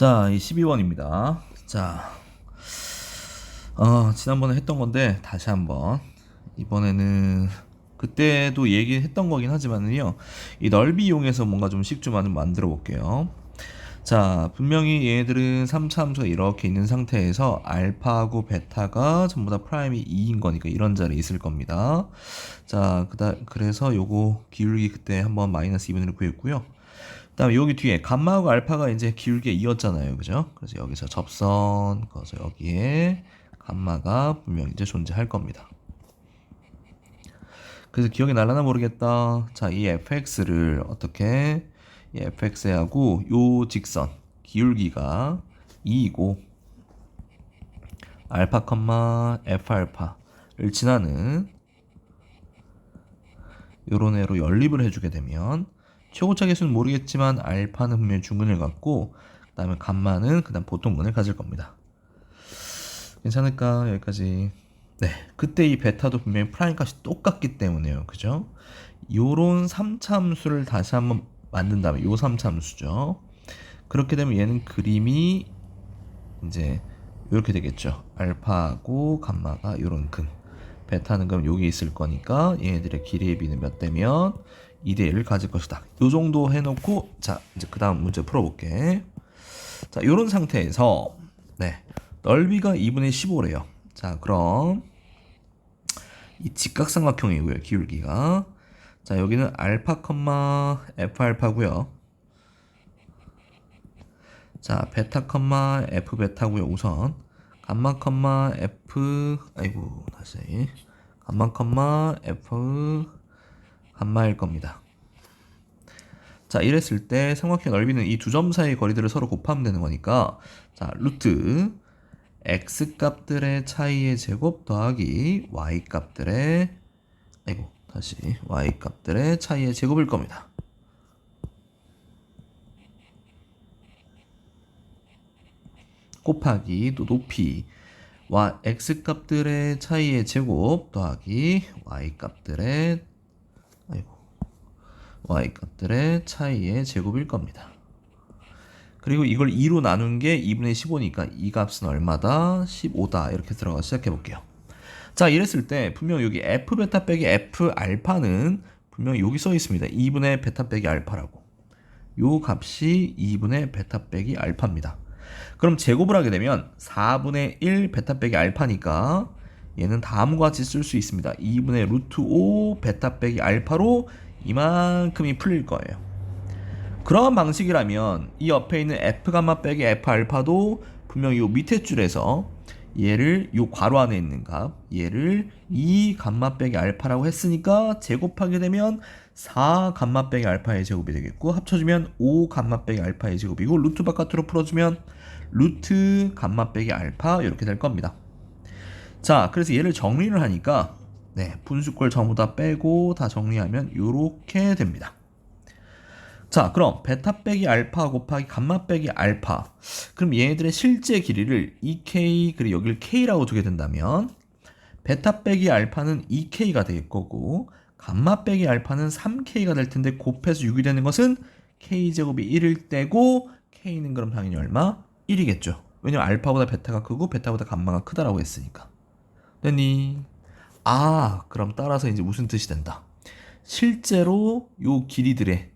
자, 이 12번입니다. 자, 어, 지난번에 했던 건데, 다시 한번. 이번에는, 그때도 얘기했던 거긴 하지만은요, 이 넓이 이용해서 뭔가 좀 식주만 좀 만들어 볼게요. 자, 분명히 얘네들은 3차 함수가 이렇게 있는 상태에서 알파하고 베타가 전부 다 프라임이 2인 거니까 이런 자리에 있을 겁니다. 자, 그다 그래서 요거 기울기 그때 한번 마이너스 2분의 1 구했고요. 그다음에 여기 뒤에 감마하고 알파가 이제 기울기에 이었잖아요. 그죠? 그래서 여기서 접선 그래서 여기에 감마가 분명히 이제 존재할 겁니다. 그래서 기억이 날라나 모르겠다. 자, 이 fx를 어떻게 이 fx하고 요 직선 기울기가 2이고 알파 컴마 f 알파를 지나는 요런 애로 연립을 해주게 되면 최고차 계수는 모르겠지만 알파는 분명히 중근을 갖고 그 다음에 감마는 그 다음 보통근을 가질 겁니다. 괜찮을까 여기까지. 네, 그때 이 베타도 분명히 프라임 값이 똑같기 때문에요, 그죠? 요런 3차 함수를 다시 한번 만든 다음에 요 3차 함수죠. 그렇게 되면 얘는 그림이 이제 이렇게 되겠죠. 알파하고 감마가 요런 근. 베타는 그럼 여기 있을 거니까 얘네들의 길이의 비는 몇 대면 2대 1을 가질 것이다. 요 정도 해놓고 자 이제 그 다음 문제 풀어볼게. 자 요런 상태에서 네 넓이가 2분의 15래요. 자 그럼 이 직각삼각형이고요 기울기가 자 여기는 알파 컴마 f 알파고요. 자 베타 컴마 f 베타고요 우선 감마 컴마 f 아이고 다시 감마 컴마 f 감마일 겁니다. 자 이랬을 때 삼각형 넓이는 이 두 점 사이의 거리들을 서로 곱하면 되는 거니까 자 루트 x 값들의 차이의 제곱 더하기 y 값들의 아이고 다시 y 값들의 차이의 제곱일 겁니다. 곱하기 또 높이 와 x 값들의 차이의 제곱 더하기 y 값들의 y 값들의 차이의 제곱일 겁니다. 그리고 이걸 2로 나눈 게 2분의 15니까 이 값은 얼마다? 15다. 이렇게 들어가 시작해 볼게요. 자, 이랬을 때 분명 여기 f 베타 빼기 f 알파는 분명 여기 써 있습니다. 2분의 베타 빼기 알파라고. 요 값이 2분의 베타 빼기 알파입니다. 그럼 제곱을 하게 되면 4분의 1 베타 빼기 알파니까 얘는 다음과 같이 쓸 수 있습니다. 2분의 루트 5 베타 빼기 알파로 이만큼이 풀릴 거예요. 그런 방식이라면 이 옆에 있는 f 감마 빼기 f 알파도 분명히 요 밑에 줄에서 얘를 요 괄호 안에 있는 값 얘를 2 감마 빼기 알파라고 했으니까 제곱하게 되면 4 감마 빼기 알파의 제곱이 되겠고 합쳐주면 5 감마 빼기 알파의 제곱이고 루트 바깥으로 풀어주면 루트 감마 빼기 알파 이렇게 될 겁니다. 자 그래서 얘를 정리를 하니까 네 분수꼴 전부 다 빼고 다 정리하면 이렇게 됩니다. 자, 그럼 베타 빼기 알파 곱하기 감마 빼기 알파. 그럼 얘네들의 실제 길이를 2k 그리고 여기를 k라고 두게 된다면 베타 빼기 알파는 2k가 될 거고 감마 빼기 알파는 3k가 될 텐데 곱해서 6이 되는 것은 k 제곱이 1일 때고 k는 그럼 당연히 얼마? 1이겠죠. 왜냐면 알파보다 베타가 크고 베타보다 감마가 크다라고 했으니까. 됐니? 아, 그럼 따라서 이제 무슨 뜻이 된다. 실제로 요 길이들의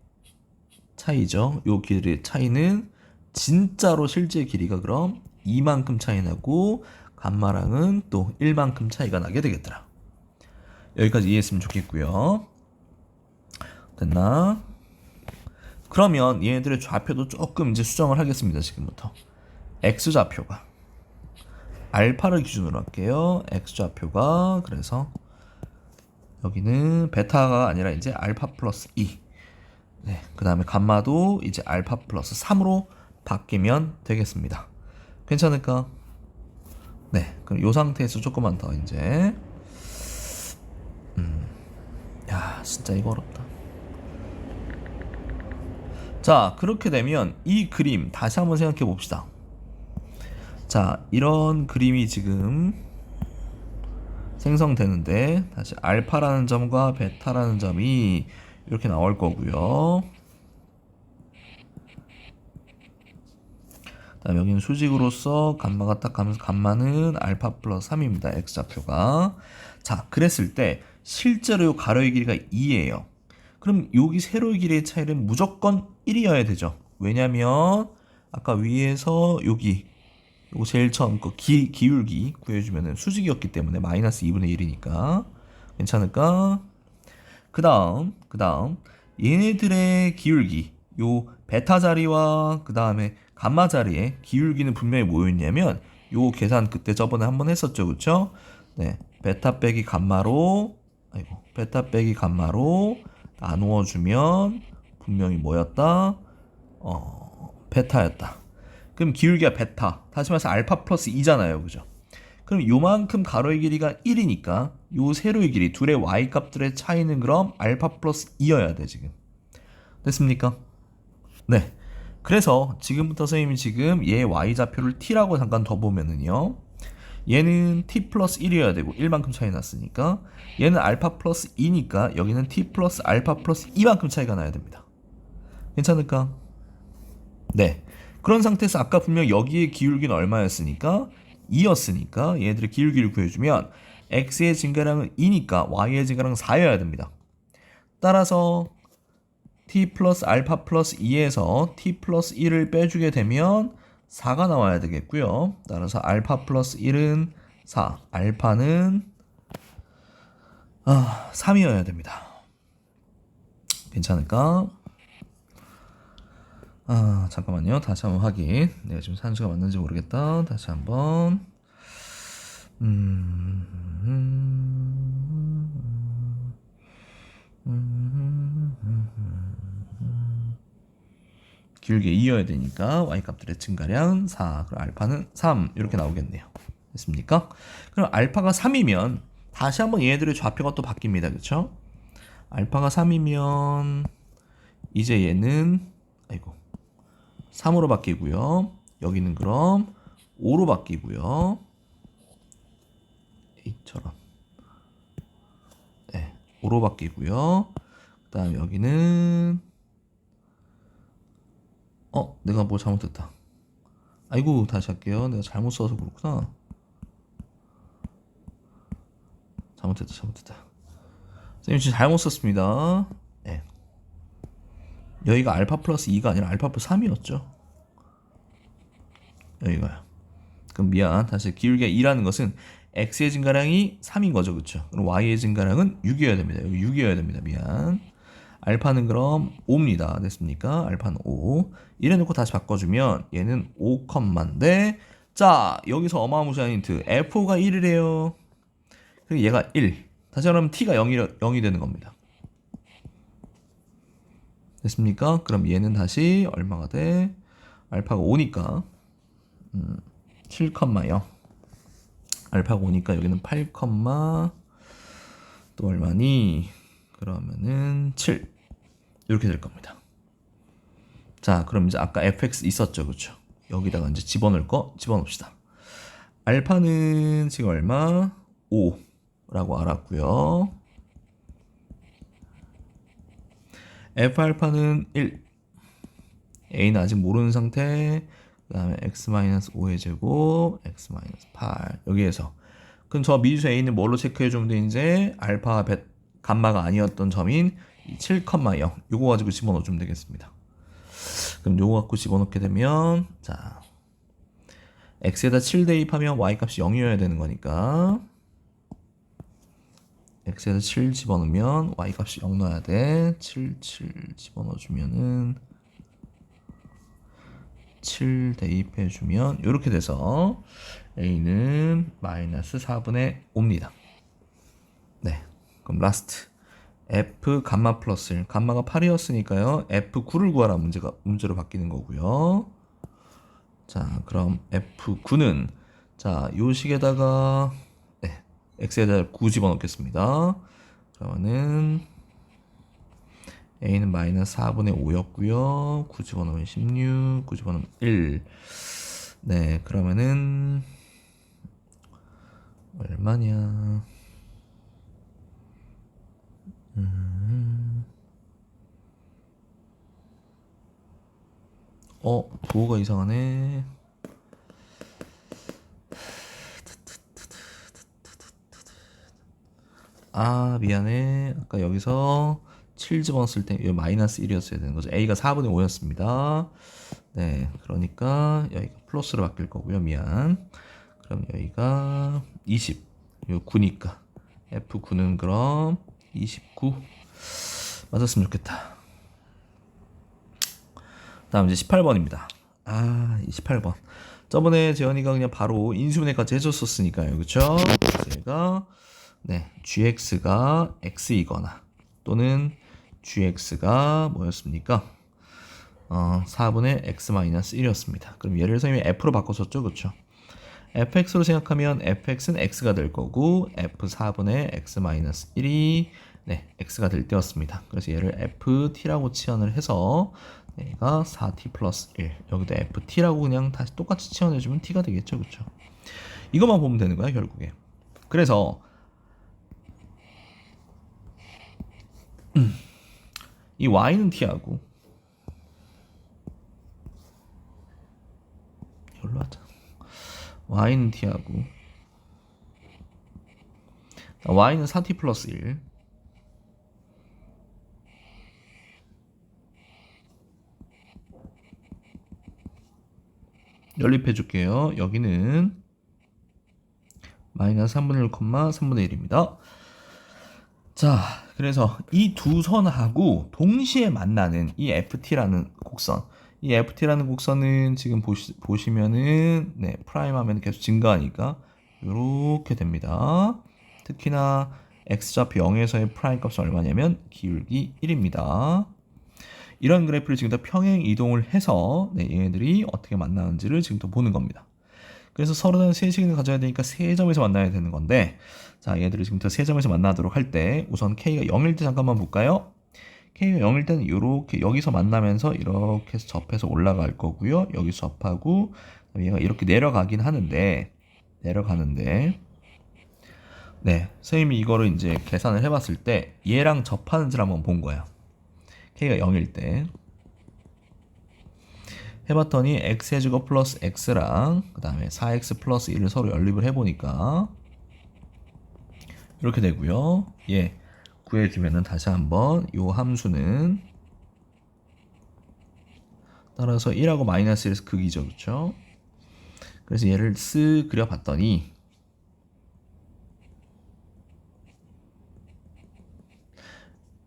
차이죠. 요 길이의 차이는 진짜로 실제 길이가 그럼 이만큼 차이 나고 감마랑은 또 1만큼 차이가 나게 되겠더라. 여기까지 이해했으면 좋겠고요. 됐나? 그러면 얘네들의 좌표도 조금 이제 수정을 하겠습니다. 지금부터. x 좌표가 알파를 기준으로 할게요. x 좌표가 그래서 여기는 베타가 아니라 이제 알파 플러스 2 네, 그 다음에 감마도 이제 알파 플러스 3으로 바뀌면 되겠습니다. 괜찮을까? 네, 그럼 이 상태에서 조금만 더 이제 음, 야, 진짜 이거 어렵다. 자, 그렇게 되면 이 그림 다시 한번 생각해 봅시다. 자, 이런 그림이 지금 생성되는데 다시 알파라는 점과 베타라는 점이 이렇게 나올 거고요. 그다음 여기는 수직으로서 감마가 딱 가면서 감마는 알파 플러스 3입니다. x좌표가. 자, 그랬을 때 실제로 요 가로의 길이가 2예요. 그럼 여기 세로의 길이의 차이는 무조건 1이어야 되죠. 왜냐면 아까 위에서 여기 요거 제일 처음 거 기, 기울기 구해주면은 수직이었기 때문에 마이너스 2분의 1이니까 괜찮을까? 그 다음 그 다음 얘네들의 기울기 요 베타 자리와 그 다음에 감마 자리에 기울기는 분명히 뭐였냐면 요 계산 그때 저번에 한번 했었죠 그쵸? 네 베타 빼기 감마로 아이고 베타 빼기 감마로 나누어 주면 분명히 뭐였다? 어 베타였다 그럼 기울기가 베타 다시 말해서 알파 플러스 2잖아요 그죠? 그럼 요만큼 가로의 길이가 1이니까 요 세로의 길이 둘의 y 값들의 차이는 그럼 알파 플러스 2여야 돼 지금 됐습니까? 네 그래서 지금부터 선생님이 지금 얘 y 좌표를 t라고 잠깐 더 보면은요 얘는 t 플러스 1이어야 되고 1만큼 차이 났으니까 얘는 알파 플러스 2니까 여기는 t 플러스 알파 플러스 2만큼 차이가 나야 됩니다 괜찮을까? 네 그런 상태에서 아까 분명 여기에 기울기는 얼마였으니까 2였으니까 얘들의 기울기를 구해주면 x의 증가량은 2니까 y의 증가량은 4여야 됩니다. 따라서 t 플러스 알파 플러스 2에서 t 플러스 1을 빼주게 되면 4가 나와야 되겠고요. 따라서 알파 플러스 1은 4, 알파는 아, 3이어야 됩니다. 괜찮을까? 아 잠깐만요. 다시 한번 확인. 내가 지금 산수가 맞는지 모르겠다. 다시 한번. 음, 길게 이어야 되니까 y 값들의 증가량 4 그럼 알파는 3 이렇게 나오겠네요. 됐습니까? 그럼 알파가 3이면 다시 한번 얘네들의 좌표가 또 바뀝니다. 그쵸? 알파가 3이면 이제 얘는 아이고 3으로 바뀌고요. 여기는 그럼 5로 바뀌고요. 이처럼. 네, 5로 바뀌고요. 그다음 여기는 어, 내가 뭐 잘못했다. 아이고, 다시 할게요. 내가 잘못 써서 그렇구나. 잘못했다, 잘못했다. 선생님 진짜 잘못 썼습니다. 네. 여기가 알파 플러스 2가 아니라 알파 플러스 3이었죠. 여기가요. 그럼 미안. 다시 기울기가 2라는 것은 x의 증가량이 3인 거죠. 그렇죠? 그럼 y의 증가량은 6이어야 됩니다. 여기 6이어야 됩니다. 미안. 알파는 그럼 5입니다. 됐습니까? 알파는 5. 이래 놓고 다시 바꿔주면 얘는 5컴마인데 자 여기서 어마무시한 힌트 f5가 1이래요. 그리고 얘가 1. 다시 말하면 t가 0이, 0이 되는 겁니다. 됐습니까? 그럼 얘는 다시 얼마가 돼? 알파가 5니까 음, 7,0 알파가 5니까 여기는 8, 또 얼마니? 그러면은 7 이렇게 될 겁니다. 자, 그럼 이제 아까 fx 있었죠, 그렇죠? 여기다가 이제 집어넣을 거 집어넣읍시다. 알파는 지금 얼마? 5라고 알았고요. F알파는 1 A는 아직 모르는 상태. 그 다음에 x-5의 제곱 x-8 여기에서. 그럼 저 미지수 A는 뭘로 체크해 주면 돼 이제 알파 베, 감마가 아니었던 점인 7,0 요거 가지고 집어넣어 주면 되겠습니다. 그럼 요거 갖고 집어넣게 되면 자. X에다 7 대입하면 y 값이 0이어야 되는 거니까 x에서 7 집어넣으면 y 값이 0 넣어야 돼. 7, 7 집어넣어주면은 7 대입해주면 이렇게 돼서 a는 마이너스 4분의 5입니다. 네, 그럼 라스트 f 감마 플러스 1 감마가 8이었으니까요 f 9를 구하라 문제가 문제로 바뀌는 거고요. 자, 그럼 f 9는 자, 요 식에다가 x에다 9 집어넣겠습니다. 그러면은 a는 마이너스 4분의 5였고요. 9 집어넣으면 16, 9 집어넣으면 1. 네, 그러면은 얼마냐? 음. 어, 부호가 이상하네. 아 미안해. 아까 여기서 7 집어넣었을 때 여기 마이너스 1이었어야 되는 거죠. A가 4분의 5였습니다. 네 그러니까 여기가 플러스로 바뀔 거고요. 미안. 그럼 여기가 20 이거 9니까. F9는 그럼 29 맞았으면 좋겠다. 다음 이제 18번입니다. 아 28번. 저번에 재현이가 그냥 바로 인수분해까지 해줬었으니까요. 그쵸? 얘가 네, gx가 x이거나 또는 gx가 뭐였습니까? 어, 4분의 x-1이었습니다. 그럼 얘를 선생님이 f로 바꿨었죠, 그렇죠? fx로 생각하면 fx는 x가 될 거고 f 4분의 x-1이 네, x가 될 때였습니다. 그래서 얘를 ft라고 치환을 해서 얘가 4t 플러스 1 여기도 ft라고 그냥 다시 똑같이 치환해주면 t가 되겠죠, 그렇죠? 이것만 보면 되는 거야 결국에. 그래서 이 y는 t하고 이걸로 하자. y는 t하고 y는 4t 플러스 1 연립해 줄게요. 여기는 마이너스 3분의 1, 3분의 1입니다. 자, 그래서 이 두 선하고 동시에 만나는 이 FT라는 곡선. 이 FT라는 곡선은 지금 보시, 보시면은, 네, 프라임 하면 계속 증가하니까, 이렇게 됩니다. 특히나 x좌표 0에서의 프라임 값은 얼마냐면 기울기 1입니다. 이런 그래프를 지금 더 평행 이동을 해서 네, 얘네들이 어떻게 만나는지를 지금부터 보는 겁니다. 그래서 서로는 세 시간을 가져야 되니까 세 점에서 만나야 되는 건데 자 얘들을 지금부터 세 점에서 만나도록 할 때 우선 k가 0일 때 잠깐만 볼까요? k가 0일 때는 이렇게 여기서 만나면서 이렇게 해서 접해서 올라갈 거고요. 여기서 접하고 얘가 이렇게 내려가긴 하는데 내려가는데 네 선생님이 이거를 이제 계산을 해봤을 때 얘랑 접하는지를 한번 본 거야. k가 0일 때 해봤더니 x 해주고 플러스 x랑 그 다음에 4x 플러스 1을 서로 연립을 해보니까 이렇게 되고요. 예, 구해주면은 다시 한번 이 함수는 따라서 1하고 마이너스 1에서 극이죠. 그렇죠? 그래서 얘를 쓱 그려봤더니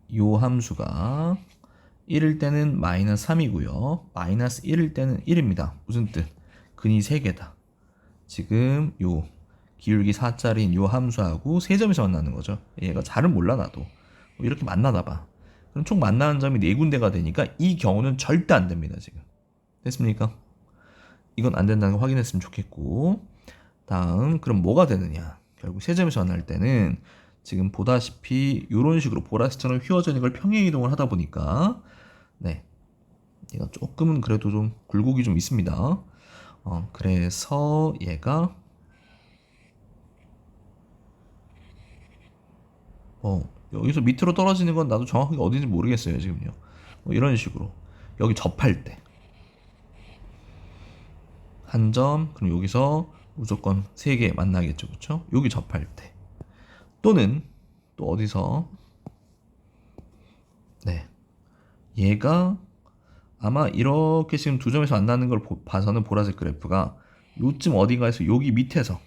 이 함수가 1일 때는 마이너스 3이고요. 마이너스 1일 때는 1입니다. 무슨 뜻? 근이 3개다. 지금 요 기울기 4짜리인 요 함수하고 세 점에서 만나는 거죠. 얘가 잘은 몰라 나도. 뭐 이렇게 만나다 봐. 그럼 총 만나는 점이 네 군데가 되니까 이 경우는 절대 안 됩니다. 지금. 됐습니까? 이건 안 된다는 거 확인했으면 좋겠고. 다음 그럼 뭐가 되느냐? 결국 세 점에서 만날 때는 지금 보다시피 이런 식으로 보라색처럼 휘어져 있는 걸 평행 이동을 하다 보니까 네. 얘가 조금은 그래도 좀 굴곡이 좀 있습니다. 어, 그래서 얘가 어, 여기서 밑으로 떨어지는 건 나도 정확하게 어딘지 모르겠어요, 지금요. 뭐 이런 식으로. 여기 접할 때. 한 점, 그럼 여기서 무조건 세개 만나겠죠, 그쵸? 여기 접할 때. 또는 또 어디서 네. 얘가 아마 이렇게 지금 두 점에서 만나는 걸 봐서는 보라색 그래프가 요쯤 어딘가에서 여기 밑에서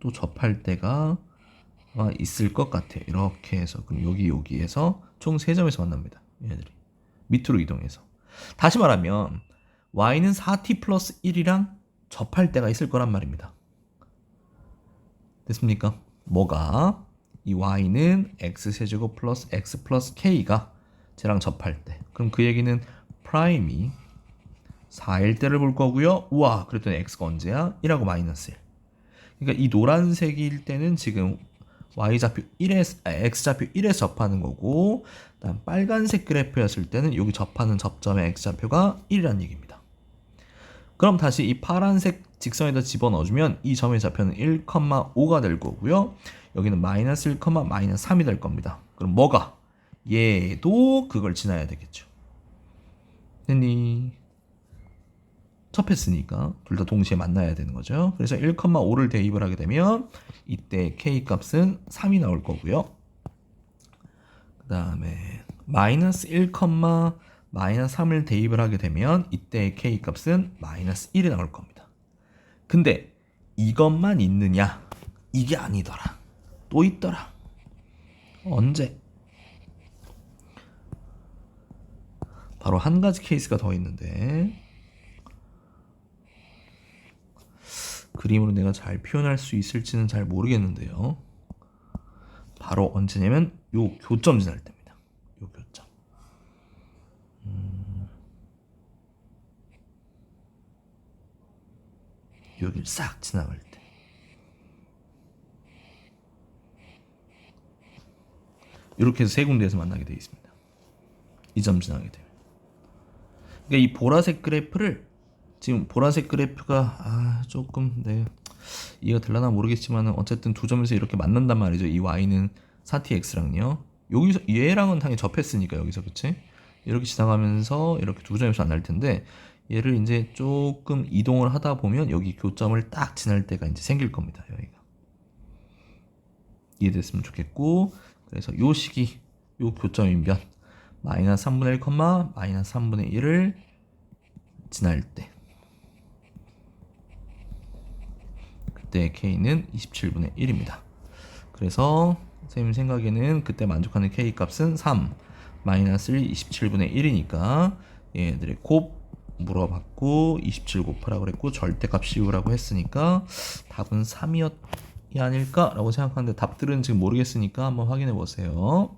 또 접할 때가 있을 것 같아요. 이렇게 해서 그럼 여기 여기에서 총세 점에서 만납니다. 얘들이 밑으로 이동해서 다시 말하면 y는 4t 플러스 1이랑 접할 때가 있을 거란 말입니다. 됐습니까? 뭐가 이 y는 x 세제곱 플러스 x 플러스 k가 쟤랑 접할 때 그럼 그 얘기는 프라임이 4일 때를 볼 거고요. 우와 그랬더니 x가 언제야? 1하고 마이너스 1 그러니까 이 노란색일 때는 지금 y좌표 1에 아, x좌표 1에 접하는 거고 그다음 빨간색 그래프였을 때는 여기 접하는 접점의 x좌표가 1이라는 얘기입니다. 그럼 다시 이 파란색 직선에다 집어넣어주면 이 점의 좌표는 1,5가 될 거고요. 여기는 마이너스 1, 마이너스 3이 될 겁니다. 그럼 뭐가? 얘도 그걸 지나야 되겠죠. 됐니? 접했으니까 둘 다 동시에 만나야 되는 거죠. 그래서 1,5를 대입을 하게 되면 이때 k 값은 3이 나올 거고요. 그 다음에 마이너스 1, 마이너스 3을 대입을 하게 되면 이때 k 값은 마이너스 1이 나올 겁니다. 근데 이것만 있느냐? 이게 아니더라. 또 있더라. 언제? 바로 한 가지 케이스가 더 있는데 그림으로 내가 잘 표현할 수 있을지는 잘 모르겠는데요. 바로 언제냐면 요 교점 지날 때입니다. 요 교점. 음, 여기를 싹 지나갈 때. 이렇게 해서 세 군데에서 만나게 되어 있습니다. 이 점 지나게 되면. 그러니까 이 보라색 그래프를 지금 보라색 그래프가 아 조금 네 이해가 될라나 모르겠지만은 어쨌든 두 점에서 이렇게 만난단 말이죠. 이 y는 4tx랑요. 여기서 얘랑은 당연히 접했으니까 여기서 그치? 이렇게 지나가면서 이렇게 두 점에서 만날 텐데 얘를 이제 조금 이동을 하다 보면 여기 교점을 딱 지날 때가 이제 생길 겁니다. 여기가 이해됐으면 좋겠고 그래서 요 시기 요 교점인 면 마이너스 3분의 1, 컴마 마이너스 3분의 1을 지날 때 그때 k는 27분의 1입니다. 그래서 선생님 생각에는 그때 만족하는 k 값은 3 마이너스 1 27분의 1이니까 얘들의 곱 물어봤고 27 곱하라고 그랬고 절대값 씌우라고 했으니까 답은 3이었이 아닐까라고 생각하는데 답들은 지금 모르겠으니까 한번 확인해 보세요.